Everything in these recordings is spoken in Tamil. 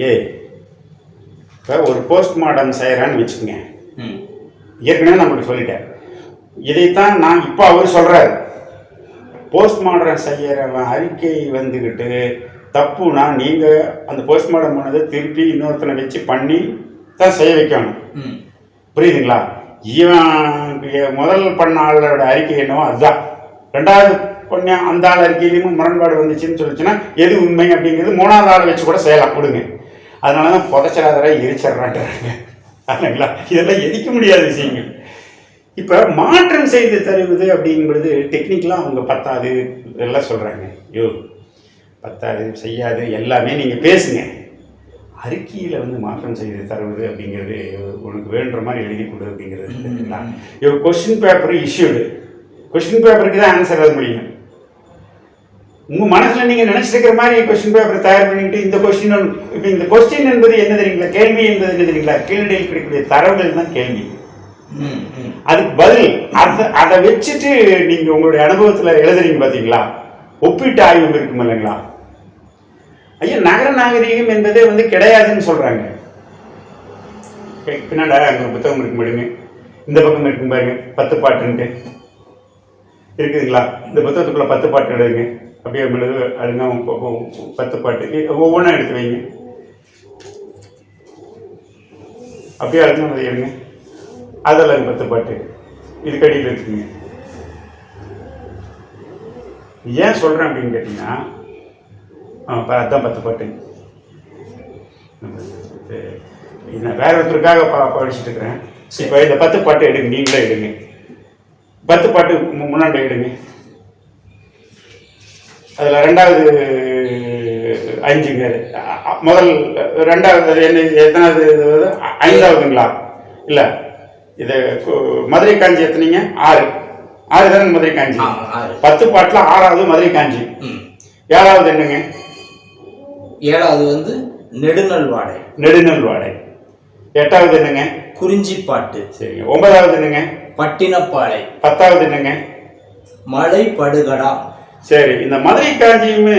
ஏ இப்போ ஒரு போஸ்ட்மார்ட்டம் செய்கிறான்னு வச்சுக்கோங்க. ம். ஏற்கனவே நான் உங்களுக்கு சொல்லிட்டேன். இதைத்தான் நான் இப்போ அவர் சொல்கிறாரு போஸ்ட்மார்ட்டம் செய்கிறவன் அறிக்கை வந்துக்கிட்டு தப்புனா நீங்கள் அந்த போஸ்ட்மார்ட்டம் பண்ணதை திருப்பி இன்னொருத்தனை வச்சு பண்ணி தான் செய்ய வைக்கணும். ம். புரியுதுங்களா? இவன் முதல் பண்ண ஆளோட அறிக்கை என்னவோ அதுதான். ரெண்டாவது பண்ண அந்த ஆள் அறிக்கையிலையும் முரண்பாடு வந்துச்சுன்னு சொல்லிச்சுன்னா எது உண்மை அப்படிங்கிறது மூணாவது ஆளை வச்சு கூட செய்யலாம். கொடுங்க. அதனால தான் புதைச்சிடாதரா எரிச்சிட்றான்றாங்க. அதுங்களா இதெல்லாம் எரிக்க முடியாத விஷயங்கள். இப்போ மாற்றம் செய்து தருவது அப்படிங்கிறது டெக்னிக்கலாக அவங்க பத்தாது எல்லாம் சொல்கிறாங்க யோ பத்தாது செய்யாது எல்லாமே நீங்கள் பேசுங்க. அறிக்கையில் வந்து மாற்றம் செய்து தருவது அப்படிங்கிறது உனக்கு வேண்டுற மாதிரி எழுதி கொடு அப்படிங்கிறது யோ கொஸ்டின் பேப்பர் இஷ்யூடு கொஸ்டின் பேப்பருக்கு தான் ஆன்சர் எழுத முடியும். உங்கள் மனசில் நீங்கள் நினச்சிருக்கிற மாதிரி கொஸ்டின் பேப்பர் தயார் பண்ணிட்டு இந்த கொஸ்டின் இப்போ இந்த கொஸ்டின் என்பது என்ன தெரியுங்களா? கேள்வி என்பது என்ன தெரியுங்களா? கேள்வியில் கிடைக்கக்கூடிய தரவுகள் தான் கேள்வி. அதுக்கு பதில் அதை அதை வச்சுட்டு நீங்கள் உங்களுடைய அனுபவத்தில் எழுதுறீங்க பார்த்தீங்களா ஒப்பீட்டு ஆய்வு இருக்கும் இல்லைங்களா? ஐயா நகர நாகரிகம் என்பதே வந்து கிடையாதுன்னு சொல்கிறாங்க பின்னாடா அங்கே புத்தகம் இருக்கு பாருங்க. இந்த பக்கம் இருக்கும் பாருங்க. பத்து பாட்டுன்ட்டு. இருக்குதுங்களா? இந்த புத்தகத்துக்குள்ள பத்து பாட்டு எழுதுங்க. அப்படியே மிளகு அழுங்க பத்து பாட்டு ஒவ்வொன்றா எடுத்து வைங்க. அப்படியே அழுங்க எடுங்க. அதெல்லாம் பத்து பாட்டு? இதுக்கு அடியில் இருக்குங்க ஏன் சொல்கிறேன் அப்படின்னு கேட்டிங்கன்னா ஆ, அதுதான் பத்து பாட்டு. நான் வேற ஒருத்தருக்காக பா படிச்சுட்டு இருக்கிறேன். சரி. இப்போ இந்த பத்து பாட்டு எடுங்க நீங்களே எடுங்க. பத்து பாட்டு மு- முன்னாடி எடுங்க. அதில் ரெண்டாவது அஞ்சுங்க அ- அ- முதல் ரெண்டாவது என்ன எத்தனாவது இது ஐந்தாவதுங்களா? இல்லை. இது மதுரை காஞ்சி எத்தனைங்க? ஆறு. ஆறு தானே மதுரை காஞ்சி. பத்து பாட்டில் ஆறாவது மதுரை காஞ்சி. ஏழாவது என்னங்க? ஏழாவது வந்து நெடுநல் வாடை. நெடுநல் வாடை. எட்டாவது என்னங்க? குறிஞ்சிப்பாட்டு சரிங்க. ஒன்பதாவது என்னங்க? பட்டினப்பாலை பத்தாவது என்னங்க? மலை படுகடா சரி இந்த மதுரை காஞ்சியுமே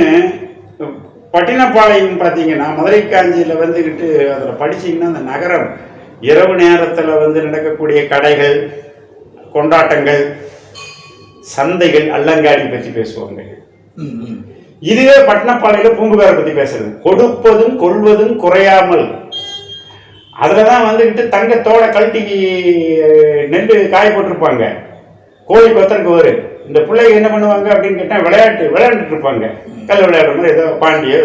பட்டினப்பாளையம் பார்த்தீங்கன்னா மதுரை காஞ்சியில் வந்துக்கிட்டு அதில் படிச்சீங்கன்னா அந்த நகரம் இரவு நேரத்தில் வந்து நடக்கக்கூடிய கடைகள் கொண்டாட்டங்கள் சந்தைகள் அல்லங்காடி பற்றி பேசுவாங்க. இதுவே பட்டினப்பாளையில பூம்புகாரை பற்றி பேசுறது. கொடுப்பதும் கொள்வதும் குறையாமல். அதில் தான் வந்துக்கிட்டு தங்கத்தோட கழட்டி நெல் காய போட்டிருப்பாங்க. கோழி கொத்தருக்கு வரு இந்த பிள்ளைங்க என்ன பண்ணுவாங்க அப்படின்னு கேட்டால் விளையாட்டு விளையாண்டுட்டு இருப்பாங்க. கல் விளையாடுற ஏதோ பாண்டியோ